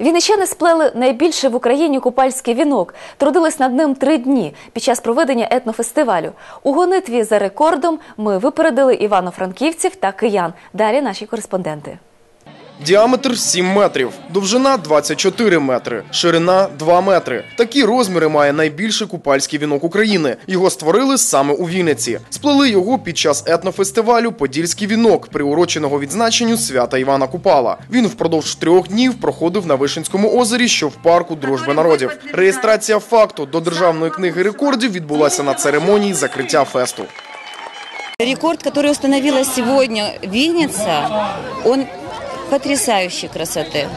Вінничани сплели найбільше в Україні купальський вінок. Трудились над ним три дні під час проведення етнофестивалю. У гонитві за рекордом ми випередили івано-франківців та киян. Далі наші кореспонденти. Діаметр 7 метрів, довжина 24 метри, ширина 2 метри. Такі розміри має найбільший купальський вінок України. Його створили саме у Вінниці. Сплели його під час етнофестивалю Подільський вінок, приуроченого відзначенню свята Івана Купала. Він впродовж трьох днів проходив на Вишинському озері, що в парку дружби народів. Реєстрація факту до державної книги рекордів відбулася на церемонії закриття фесту. Рекорд, который установила сегодня Винница, он потрясающей красоты.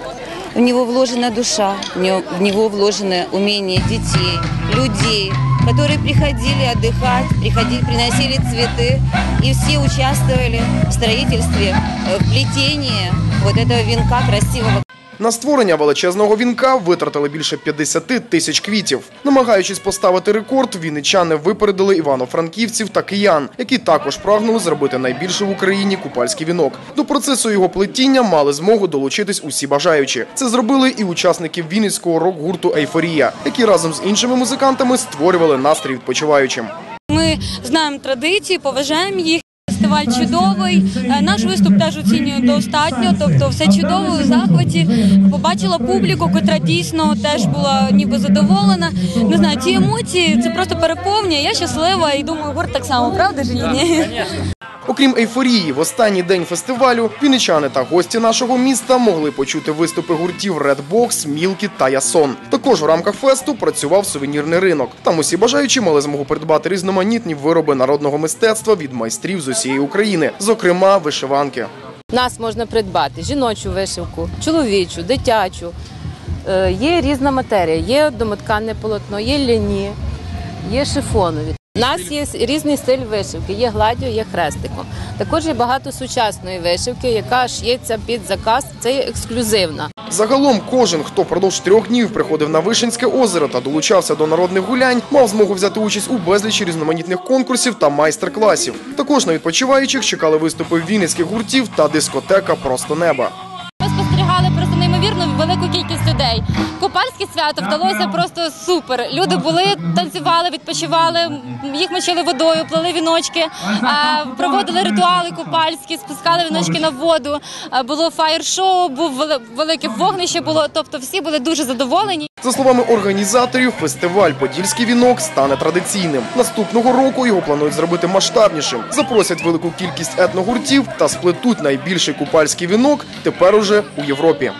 В него вложена душа, в него- в него вложено умение детей, людей, которые приходили отдыхать, приходили, приносили цветы, и все участвовали в строительстве, э, в плетении вот этого венка красивого. На створення величезного вінка витратили більше 50 тисяч квітів. Намагаючись поставити рекорд, вінничани випередили івано-франківців та киян, які також прагнули зробити найбільший в Україні купальський вінок. До процесу його плетіння мали змогу долучитись усі бажаючі. Це зробили і учасники вінницького рок-гурту Ейфорія, які разом з іншими музикантами створювали настрій відпочиваючим. Ми знаємо традиції, поважаємо їх. Фестиваль чудовий. Е, Наш виступ теж оцінює достатньо. Тобто, все чудово у захваті. Побачила публіку, котра дійсно теж була ніби задоволена. Не знаю, ці емоції це просто переповнює. Я щаслива і думаю, гурт так само, правда ж ні? Окрім ейфорії, в останній день фестивалю вінничани та гості нашого міста могли почути виступи гуртів Redbox, Мілкі та Ясон. Також в рамках фесту працював сувенірний ринок. Там усі бажаючі мали змогу придбати різноманітні вироби народного мистецтва від майстрів з усієї України, зокрема вишиванки. Нас можна придбати жіночу вишивку, чоловічу, дитячу. Е, Є різна матерія, є домотканне полотно, є ляні, є шифонові. У нас є різний стиль вишивки, є гладдю, є хрестиком. Також є багато сучасної вишивки, яка шиється під заказ. Це є ексклюзивна. Загалом кожен, хто впродовж трьох днів приходив на Вишинське озеро та долучався до народних гулянь, мав змогу взяти участь у безлічі різноманітних конкурсів та майстер-класів. Також на відпочиваючих чекали виступи вінницьких гуртів та дискотека Просто неба. Неймовірно велику кількість людей. Купальське свято вдалося просто супер. Люди були, танцювали, відпочивали, їх мочили водою, плели віночки, проводили ритуали купальські, спускали віночки на воду. Було фаєр-шоу, був велике вогнище. Було, тобто всі були дуже задоволені. За словами організаторів, фестиваль Подільський вінок стане традиційним. Наступного року його планують зробити масштабнішим. Запросять велику кількість етногуртів та сплетуть найбільший купальський вінок тепер уже у Європі.